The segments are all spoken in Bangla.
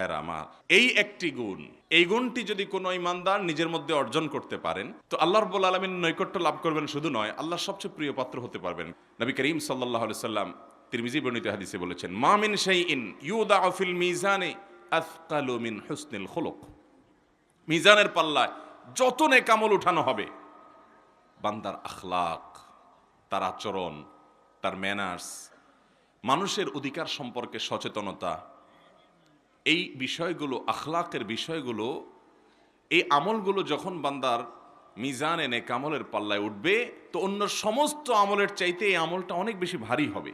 ভাইরা আমার এই একটি গুণ, এই গুণটি যদি কোনো ইমানদার নিজের মধ্যে অর্জন করতে পারেন, তো আল্লাহ রব্বুল আলমিন নৈকট্য লাভ করবেন শুধু নয় আল্লাহর সবচেয়ে প্রিয় পাত্র হতে পারবেন। নবী করিম সাল্লাহ সাল্লাম তিরমিজি বর্ণিত হাদিসে বলেছেন মামিন শাই ইন ইউদা আফিল মিজানে মিন হুসনিল খুলুক। মিজানের পাল্লায় যত নেকামল উঠানো হবে, বান্দার আখলাক, তার আচরণ, তার ম্যানার্স মানুষের অধিকার সম্পর্কে সচেতনতা এই বিষয়গুলো, আখলাকের বিষয়গুলো, এই আমলগুলো যখন বান্দার মিজান এনে কামলের পাল্লায় উঠবে, তো অন্য সমস্ত আমলের চাইতে এই আমলটা অনেক বেশি ভারী হবে।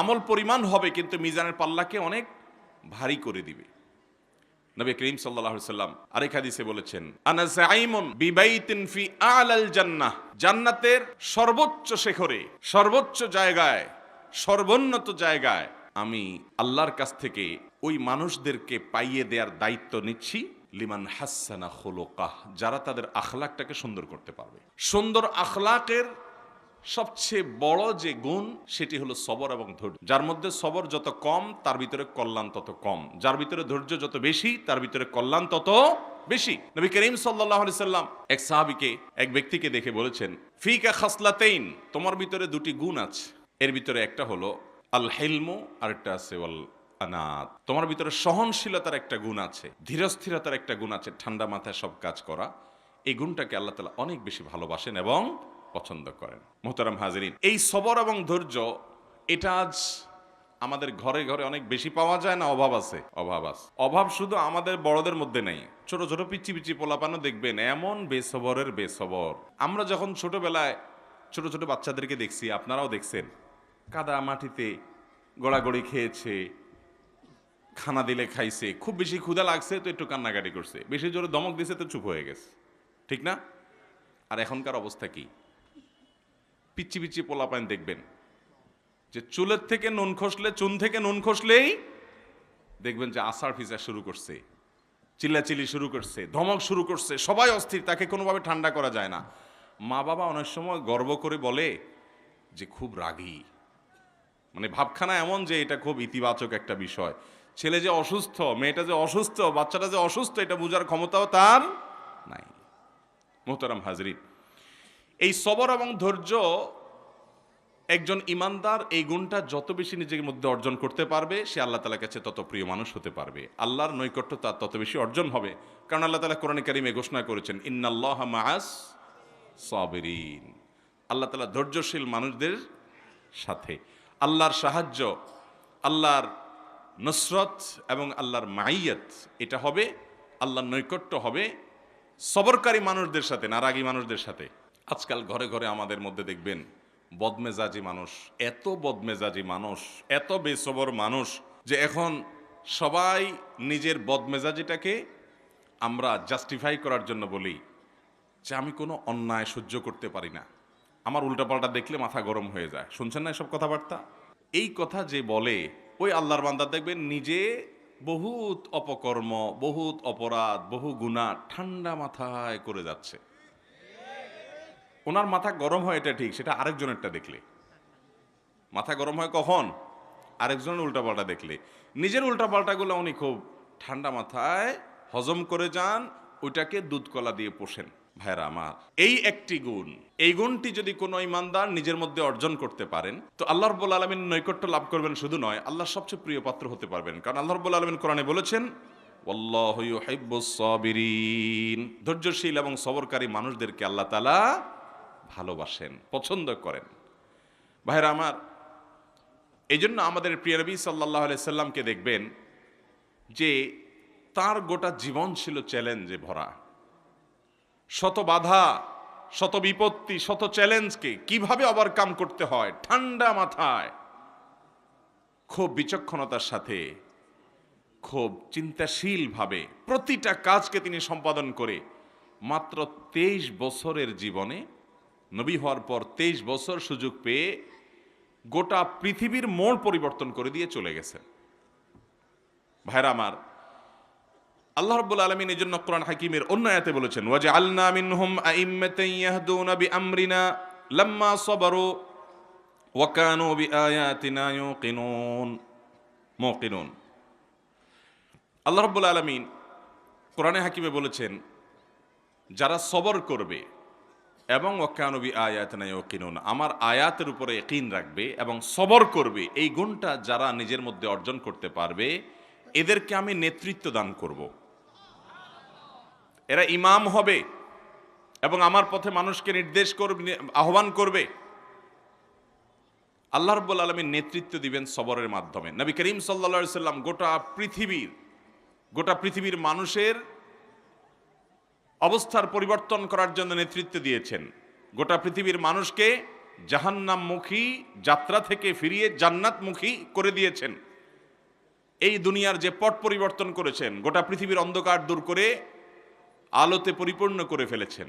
আমল পরিমাণ হবে, কিন্তু মিজানের পাল্লাকে অনেক ভারী করে দিবে। নবী করিম আলাইহি সাল্লাম আরেক হাদিসে বলেছেন, আনা সাইমুন বিবাইতিন ফি আলাল জান্নাহ। জান্নাতের সর্বোচ্চ শিখরে, সর্বোচ্চ জায়গায়, সর্বোন্নত জায়গায় আমি আল্লাহর কাছ থেকে ওই মানুষদেরকে পাইয়ে দেওয়ার দায়িত্ব নিচ্ছি লিমান হাসানা খোলোকাহ, যারা তাদের আখলাকটাকে সুন্দর করতে পারবে। সুন্দর আখলাকের সবচেয়ে বড় যে গুণ, সেটি হলো সবর এবং ধৈর্য। যার মধ্যে সবর যত কম, তার ভিতরে কল্যাণ তত কম। যার ভিতরে ধৈর্য যত বেশি, তার ভিতরে কল্যাণ তত বেশি। নবী করিম সাল্লাহ সাল্লাম এক সাহাবিকে, এক ব্যক্তিকে দেখে বলেছেন, ফিকা খাসলাতেইন, তোমার ভিতরে দুটি গুণ আছে। এর ভিতরে একটা হলো আল হেলমো আর একটা আছে আনাত। তোমার ভিতরে সহনশীলতার একটা গুণ আছে, ধীরস্থিরতার একটা গুণ আছে, ঠান্ডা মাথায় সব কাজ করা। এই গুণটাকে আল্লাহ তালা অনেক বেশি ভালোবাসেন এবং পছন্দ করেন। মোহতারাম হাজরিন, এই সবর এবং ধৈর্য, এটা আজ আমাদের ঘরে ঘরে অনেক বেশি পাওয়া যায় না? অভাব আছে? অভাব আছে। অভাব শুধু আমাদের বড়দের মধ্যে নেই। ছোট ছোট পিচি পিচি পোলাপানো দেখবেন, এমন বেসবরের বেসবর। আমরা যখন ছোটবেলায় ছোট ছোট বাচ্চাদেরকে দেখছি, আপনারাও দেখছেন, কাদা মাটিতে গড়াগড়ি খেয়েছে খানা দিলে খাইছে, খুব বেশি ক্ষুধা লাগছে তো একটু কান্নাকাটি করছে। বেশি জোরে দমক দিছে তো চুপ হয়ে গেছে। ঠিক না? আর এখনকার অবস্থা কি? পিচ্ছি পিচ্ছি পোলাপাইন দেখবেন। যে চুলের থেকে নুন খসলে, চুন থেকে নুন খসলেই দেখবেন যে আষাঢ় ফিজা শুরু করছে, চিল্লাচিল্লি শুরু করছে, ধমক শুরু করছে, সবাই অস্থির, তাকে কোনোভাবে ঠান্ডা করা যায় না। মা বাবা অনেক সময় গর্ব করে বলে যে খুব রাগী। মানে ভাবখানা এমন যে এটা খুব ইতিবাচক একটা বিষয়। ছেলে যে অসুস্থ, মেয়েটা যে অসুস্থ, বাচ্চাটা যে অসুস্থ, এটা বোঝার ক্ষমতাও তার নাই। মোহতারাম হাজরিন, এই সবর এবং ধৈর্য একজন ইমানদার এই গুণটা যত বেশি নিজের মধ্যে অর্জন করতে পারবে, সে আল্লাহ তালার কাছে তত প্রিয় মানুষ হতে পারবে। আল্লাহর নৈকট্য তার তত বেশি অর্জন হবে। কারণ আল্লাহ তালা কোরআন কারিমে ঘোষণা করেছেন, ইন্নাল্লাহ মাস সাবিরিন। আল্লাহ তালা ধৈর্যশীল মানুষদের সাথে। আল্লাহর সাহায্য, আল্লাহর নসরত এবং আল্লাহর মাইয়াত, এটা হবে আল্লাহর নৈকট্য হবে সবরকারী মানুষদের সাথে, নারাগী মানুষদের সাথে। আজকাল ঘরে ঘরে আমাদের মধ্যে দেখবেন, বদমেজাজি মানুষ, এত বদমেজাজি মানুষ, এত বেসবর মানুষ, যে এখন সবাই নিজের বদমেজাজিটাকে আমরা জাস্টিফাই করার জন্য বলি যে আমি কোনো অন্যায় সহ্য করতে পারি না। আমার উল্টাপাল্টা দেখলে মাথা গরম হয়ে যায়। শুনছেন না এসব কথাবার্তা? এই কথা যে বলে ওই আল্লাহর বান্দা দেখবেন নিজে বহুত অপকর্ম, বহুত অপরাধ, বহু গুণা ঠান্ডা মাথায় করে যাচ্ছে। ওনার মাথা গরম হয়, এটা ঠিক, সেটা আরেকজনেরটা দেখলে। মাথা গরম হয় কখন? আরেকজনের উল্টাপাল্টা দেখলে। নিজের উল্টাপাল্টাগুলো উনি খুব ঠান্ডা মাথায় হজম করে যান, ওইটাকে দুধ কলা দিয়ে পোষেন। ভাইরা আমার এই একটি গুণ, এই গুণটি যদি কোনো ইমানদার নিজের মধ্যে অর্জন করতে পারেন, তো আল্লাহ রব্বুল আলমিন নৈকট্য লাভ করবেন শুধু নয়, আল্লাহ সবচেয়ে প্রিয় পাত্র হতে পারবেন। কারণ আল্লাহ রব্বুল আলমিন কোরআনে বলেছেন ধৈর্যশীল এবং সবরকারী মানুষদেরকে আল্লাহ তালা ভালোবাসেন, পছন্দ করেন। ভাইরা আমার এই জন্য আমাদের প্রিয় নবী সাল্লাহ সাল্লামকে দেখবেন যে তার গোটা জীবন ছিল চ্যালেঞ্জে ভরা। শত বাধা, শত বিপত্তি, শত চ্যালেঞ্জকে কীভাবে ওভারকাম করতে হয়? ঠান্ডা মাথায়। খুব বিচক্ষণতার সাথে, খুব চিন্তাশীলভাবে প্রতিটা কাজকে তিনি সম্পাদন করে মাত্র তেইশ বছরের জীবনে, নবী হওয়ার পর তেইশ বছর সুযোগ পেয়ে গোটা পৃথিবীর মোড় পরিবর্তন করে দিয়ে চলে গেছেন। ভাইরা আমার আল্লাহ রাব্বুল আলামিন এই জন্য কোরআন হাকিমের অন্য আয়াতে বলেছেন ওয়াজে আলনা মিনহুম আইম্মাতান ইয়াহদুনা বিআমরিনা লাম্মা সাবারু ওয়া কানু বিআয়াতিনা ইউকিনুন। মুকিনুন। আল্লাহ রব্বুল আলমিন কোরআনে হাকিমে বলেছেন, যারা সবর করবে এবং ওকানবী আয়াত কিনুন আমার আয়াতের উপরে একিন রাখবে এবং সবর করবে, এই গুণটা যারা নিজের মধ্যে অর্জন করতে পারবে, এদেরকে আমি নেতৃত্ব দান করব। এরা ইমাম হবে এবং আমার পথে মানুষকে নির্দেশ করবে আহ্বান করবে। আল্লাহ রব্বুল আলমীর নেতৃত্ব দিবেন সবরের মাধ্যমে। নবী করিম সাল্লা সাল্লাম গোটা পৃথিবীর গোটা পৃথিবীর মানুষের অবস্থার পরিবর্তন করার জন্য নেতৃত্ব দিয়েছেন। গোটা পৃথিবীর মানুষকে জাহান্নামমুখী যাত্রা থেকে ফিরিয়ে জান্নাতমুখী করে দিয়েছেন। এই দুনিয়ার যে পট পরিবর্তন করেছেন, গোটা পৃথিবীর অন্ধকার দূর করে আলোতে পরিপূর্ণ করে ফেলেছেন।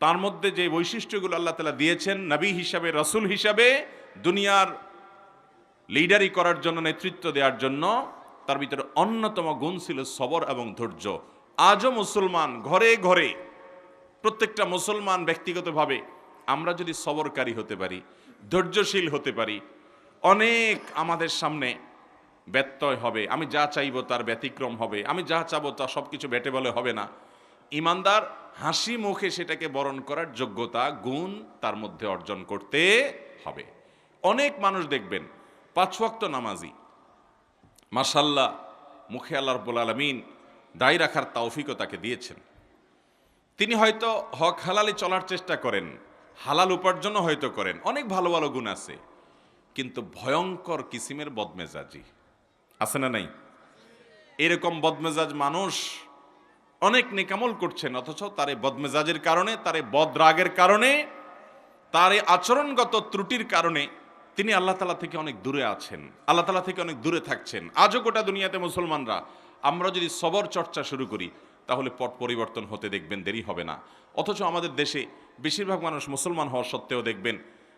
তার মধ্যে যে বৈশিষ্ট্যগুলো আল্লাহ তালা দিয়েছেন, নবী হিসাবে, রসুল হিসাবে, দুনিয়ার লিডারি করার জন্য, নেতৃত্ব দেওয়ার জন্য, তার ভিতরে অন্যতম গুণ ছিল সবর এবং ধৈর্য। আজও মুসলমান ঘরে ঘরে, প্রত্যেকটা মুসলমান ব্যক্তিগতভাবে আমরা যদি সবরকারী হতে পারি, ধৈর্যশীল হতে পারি, অনেক আমাদের সামনে ব্যত্যয় হবে। আমি যা চাইব তার ব্যতিক্রম হবে। আমি যা চাবো তা সব কিছু বেটে বলে হবে না। ইমানদার, হাসি মুখে সেটাকে বরণ করার যোগ্যতা, গুণ তার মধ্যে অর্জন করতে হবে। অনেক মানুষ দেখবেন পাঁচ ওয়াক্ত নামাজি। মাসাল্লাহ মুখে আল্লাহ রব্বুল আলমিন দায় রাখার তাওফিকও তাকে দিয়েছেন। তিনি হয়তো হক হালালি চলার চেষ্টা করেন, হালাল উপার্জনও হয়তো করেন, অনেক ভালো ভালো গুণ আছে, কিন্তু ভয়ঙ্কর কিসিমের বদমেজাজি। আছে না নাই? এরকম বদমেজাজ মানুষ অনেক নেকামল করছেন, অথচ তার এই বদমেজাজের কারণে, তার এই বদরাগের কারণে, তার এই আচরণগত ত্রুটির কারণে তিনি আল্লাহ তালা থেকে অনেক দূরে আছেন, আল্লাহ তালা থেকে অনেক দূরে থাকছেন। আজও গোটা দুনিয়াতে মুসলমানরা, আমরা যদি সবর চর্চা শুরু করি, তাহলে পট পরিবর্তন হতে দেখবেন, দেরি হবে না। অথচ আমাদের দেশে বেশিরভাগ মানুষ মুসলমান হওয়া সত্ত্বেও দেখবেন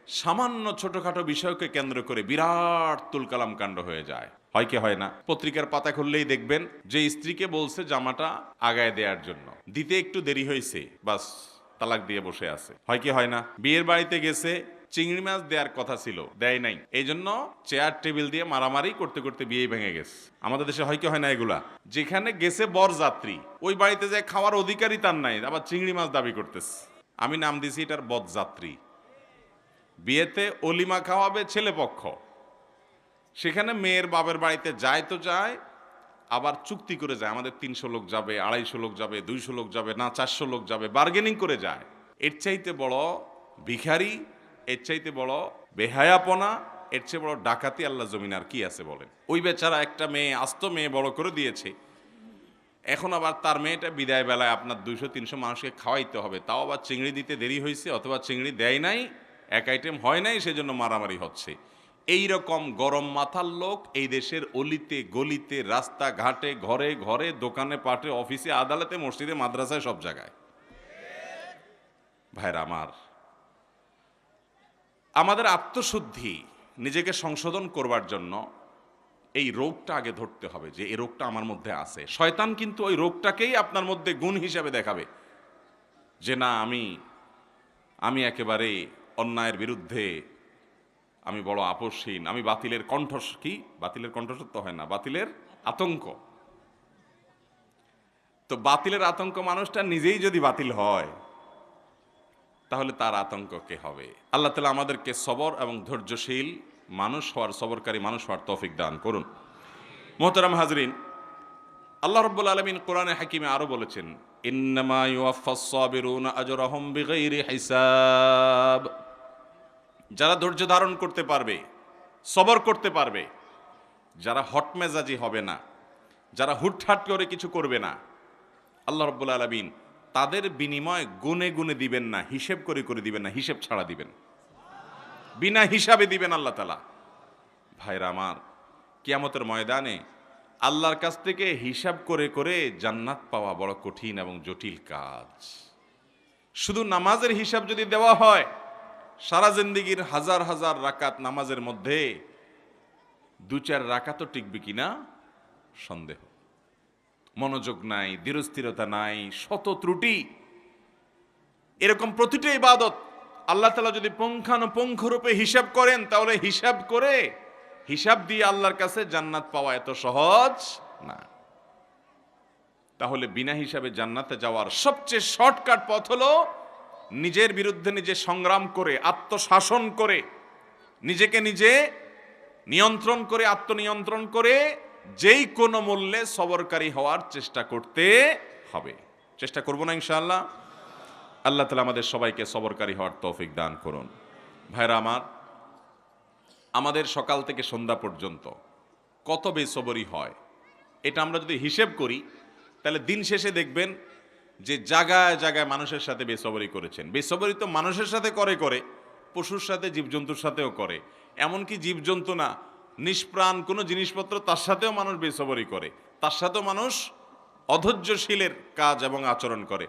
সামান্য ছোটখাটো বিষয়কে কেন্দ্র করে বিরাট তুলকালাম কাণ্ড হয়ে যায়। হয় কি হয় না? পত্রিকার পাতা খুললেই দেখবেন যে স্ত্রীকে বলছে জামাটা আগায় দেওয়ার জন্য। দিতে একটু দেরি হয়েছে, বাস তালাক দিয়ে বসে আছে। হয় কি হয় না? বিয়ের বাড়িতে গেছে, চিংড়ি মাছ দেওয়ার কথা ছিল, দেয় নাই। এই জন্য চেয়ার টেবিল দিয়ে মারামারি করতে করতে বিয়ে ভেঙে গেছে। আমাদের দেশে হয় কি হয় না এগুলা? যেখানে গেছে বর যাত্রী ওই বাড়িতে যায় খাওয়ার অধিকারই তার নাই, আবার চিংড়ি মাছ দাবি করতেছে। আমি নাম দিছি এটার বদযাত্রী। বিয়েতে অলিমা খাওয়াবে ছেলে পক্ষ সেখানে মেয়ের বাবের বাড়িতে যায় তো যায়, আবার চুক্তি করে যায়। আমাদের তিনশো লোক যাবে, আড়াইশো লোক যাবে, দুইশো লোক যাবে, না চারশো লোক যাবে বার্গেনিং করে যায়। এর চাইতে বড় ভিখারি, এর চাইতে বড় বেহায়াপনা, এর চেয়ে বড় ডাকাতি আল্লাহ জমিন আর কি আছে বলেন। ওই বেচারা একটা মেয়ে, আস্ত মেয়ে বড় করে দিয়েছে। এখন আবার তার মেয়েটা বিদায় বেলায় আপনার দুইশো, তিনশো মানুষকে খাওয়াইতে হবে। তাও আবার চিংড়ি দিতে দেরি হয়েছে অথবা চিংড়ি দেয় নাই। এক আইটেম হয় নাই, সেজন্য মারামারি হচ্ছে। এই রকম গরম মাথার লোক এই দেশের অলিতে, গলিতে রাস্তা ঘাটে ঘরে ঘরে, দোকানে, পাটে, অফিসে, আদালতে, মসজিদে, মাদ্রাসায়, সব জায়গায়। ভাইরা আমার, আমাদের আত্মশুদ্ধি নিজেকে সংশোধন করবার জন্য এই রোগটা আগে ধরতে হবে যে এই রোগটা আমার মধ্যে আছে। শয়তান কিন্তু ওই রোগটাকেই আপনার মধ্যে গুণ হিসাবে দেখাবে। যে না, আমি আমি একেবারে অন্যায়ের বিরুদ্ধে আমি বড় আপসহীন আমি বাতিলের কণ্ঠ কি? বাতিলের কণ্ঠসত্য হয় না, বাতিলের আতঙ্ক। তো বাতিলের আতঙ্ক মানুষটা নিজেই যদি বাতিল হয়, তাহলে তার আতঙ্ক কে হবে? আল্লাহ তালা আমাদেরকে সবর এবং ধৈর্যশীল মানুষ হওয়ার, সবরকারী মানুষ হওয়ার তৌফিক দান করুন। মোহতারাম হাজরিন, আল্লাহ রব্বুল আলমিন কোরআনে হাকিমে আরও বলেছেন, ইন্নামা ইউয়াফাস সাবিরুনা আজরাহুম বিগাইরি হিসাব। যারা ধৈর্য ধারণ করতে পারবে, সবর করতে পারবে, যারা হটমেজাজি হবে না, যারা হুটহাট করে কিছু করবে না, আল্লাহ রব্বুল আলমিন তাদের বিনিময় গুনে গুনে দিবেন না, হিসেব করে করে দিবেন না, হিসেব ছাড়া দিবেন। বিনা হিসাবে দিবেন আল্লাহ তালা ভাইরা আমার, কিয়ামতের ময়দানে আল্লাহর কাছ থেকে হিসাব করে করে জান্নাত পাওয়া বড় কঠিন এবং জটিল কাজ। শুধু নামাজের হিসাব যদি দেওয়া হয় সারা জিন্দিগির হাজার হাজার রাকাত নামাজের মধ্যে দু চার রাকাতও টিকবে কিনা? সন্দেহ। মনোযোগ নাই দৃঢ়স্থিরতা নাই, শত ত্রুটি। এরকম প্রতিটা ইবাদত আল্লাহ তালা যদি পুঙ্খানুপুঙ্খ রূপে হিসাব করেন, তাহলে হিসাব করে হিসাব দিয়ে আল্লাহর কাছে জান্নাত পাওয়া এত সহজ না। তাহলে বিনা হিসাবে জান্নাতে যাওয়ার সবচেয়ে শর্টকাট পথ হলো নিজের বিরুদ্ধে নিজে সংগ্রাম করে, আত্মশাসন করে, নিজেকে নিজে নিয়ন্ত্রণ করে, আত্মনিয়ন্ত্রণ করে যেই কোনো মূল্যে সবরকারী হওয়ার চেষ্টা করতে হবে। চেষ্টা করব না ইনশাআল্লাহ। আল্লাহ তালা আমাদের সবাইকে সবরকারী হওয়ার তৌফিক দান করুন। ভাইরা আমার, আমাদের সকাল থেকে সন্ধ্যা পর্যন্ত কত বেসবরি হয়, এটা আমরা যদি হিসেব করি, তাহলে দিন শেষে দেখবেন যে জায়গায় জায়গায় মানুষের সাথে বেসবরি করেছেন। বেসবরি তো মানুষের সাথে করে করে, পশুর সাথে, জীবজন্তুর সাথেও করে। এমনকি জীবজন্তু না, নিষ্প্রাণ কোনো জিনিসপত্র তার সাথেও মানুষ বেসবরি করে। তার সাথেও মানুষ অধৈর্যশীলের কাজ এবং আচরণ করে।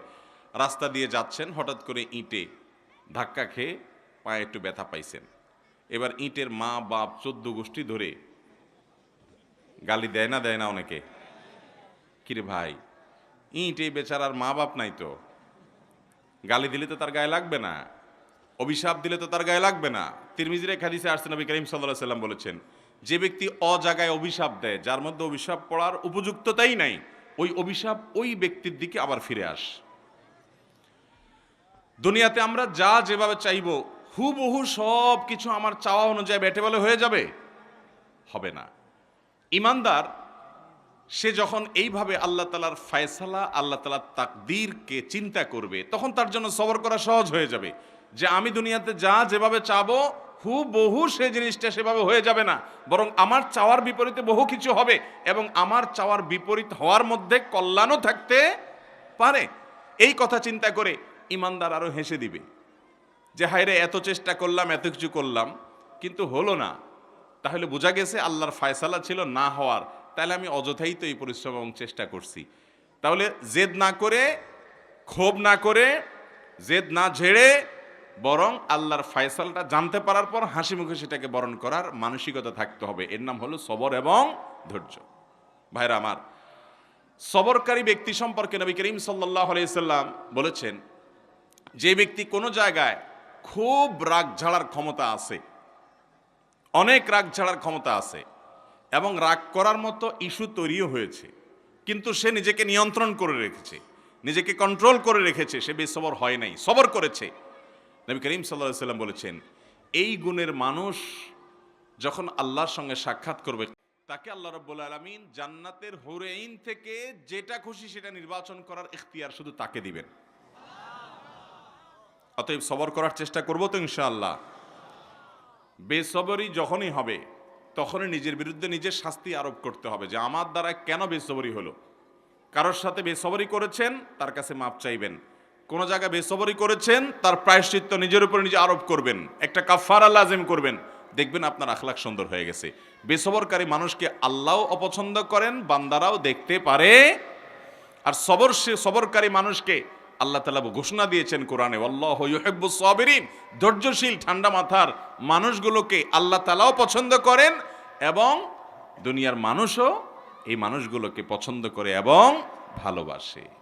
রাস্তা দিয়ে যাচ্ছেন, হঠাৎ করে ইঁটে ধাক্কা খেয়ে পায়ে একটু ব্যথা পাইছেন। এবার ইঁটের মা, বাপ, চোদ্দ গোষ্ঠী ধরে গালি দেয় না দেয় না অনেকে। কিরে ভাই ইঁট এই বেচারার মা বাপ নাই তো। গালি দিলে তো তার গায়ে লাগবে না। অভিশাপ দিলে তো তার গায়ে লাগবে না। তিরমিজির এক হাদিসে নবী করিম সাল্লাহ সাল্লাম বলেছেন, যে ব্যক্তি অজাগায় অভিশাপ দেয়, যার মধ্যে অভিশাপ পড়ার উপযুক্ততাই নাই, ওই অভিশাপ ওই ব্যক্তির দিকে আবার ফিরে আস। দুনিয়াতে আমরা যা যেভাবে চাইব, হুবহু সব কিছু আমার চাওয়া অনুযায়ী বেটে বলে হয়ে যাবে? হবে না। ইমানদার সে যখন এইভাবে আল্লাহ তালার ফায়সালা, আল্লাহ তালার তাকদীরকে চিন্তা করবে, তখন তার জন্য সবর করা সহজ হয়ে যাবে। যে আমি দুনিয়াতে যা যেভাবে চাবো হু বহু সে জিনিসটা সেভাবে হয়ে যাবে না। বরং আমার চাওয়ার বিপরীতে বহু কিছু হবে এবং আমার চাওয়ার বিপরীত হওয়ার মধ্যে কল্যাণও থাকতে পারে। এই কথা চিন্তা করে ইমানদার আরও হেসে দিবে। যে হায়রে এত চেষ্টা করলাম, এত কিছু করলাম, কিন্তু হলো না। তাহলে বোঝা গেছে আল্লাহর ফায়সালা ছিল না হওয়ার। তাহলে আমি অযথাই তো এই পরিশ্রম এবং চেষ্টা করছি। তাহলে জেদ না করে, ক্ষোভ না করে, জেদ না ঝেড়ে বরং আল্লাহর ফায়সালটা জানতে পারার পর হাসি মুখে সেটাকে বরণ করার মানসিকতা থাকতে হবে। এর নাম হলো সবর এবং ধৈর্য। ভাইরা আমার, সবরকারী ব্যক্তি সম্পর্কে নবী করিম সাল্লাহ আলাইসাল্লাম বলেছেন, যে ব্যক্তি কোনো জায়গায় খুব রাগ ঝাড়ার ক্ষমতা আছে, অনেক রাগ ঝাড়ার ক্ষমতা আছে এবং রাগ করার মতো ইস্যু তৈরিও হয়েছে। কিন্তু সে নিজেকে নিয়ন্ত্রণ করে রেখেছে। নিজেকে কন্ট্রোল করে রেখেছে। সে বেসবর হয় নাই, সবর করেছে। নবী করিম সাল্লাহ সাল্লাম বলেছেন, এই গুণের মানুষ যখন আল্লাহর সঙ্গে সাক্ষাৎ করবে, তাকে আল্লাহ রব্বুল আলমিন জান্নাতের হুরেইন থেকে যেটা খুশি সেটা নির্বাচন করার ইখতিয়ার শুধু তাকে দিবেন। অতএব সবর করার চেষ্টা করব তো ইনশাআল্লাহ। বেসবরই যখনই হবে তখনই নিজের বিরুদ্ধে নিজের শাস্তি আরোপ করতে হবে যে আমার দ্বারা কেন বেসবরি হলো? কারোর সাথে বেসবরি করেছেন, তার কাছে মাপ চাইবেন। কোন জায়গায় বেসবরি করেছেন, তার প্রায়শ্চিত্ত নিজের উপর নিজে আরোপ করবেন। একটা কাফারা লাজিম করবেন। দেখবেন আপনার আখলাখ সুন্দর হয়ে গেছে। বেসবরকারী মানুষকে আল্লাহও অপছন্দ করেন, বান্দারাও দেখতে পারে। আর সবর সে সবরকারী মানুষকে আল্লাহ তালা ঘোষণা দিয়েছেন কোরআনে, আল্লাহ ধৈর্যশীল, ঠান্ডা মাথার মানুষগুলোকে আল্লাহ তালাও পছন্দ করেন এবং দুনিয়ার মানুষও এই মানুষগুলোকে পছন্দ করে এবং ভালোবাসে।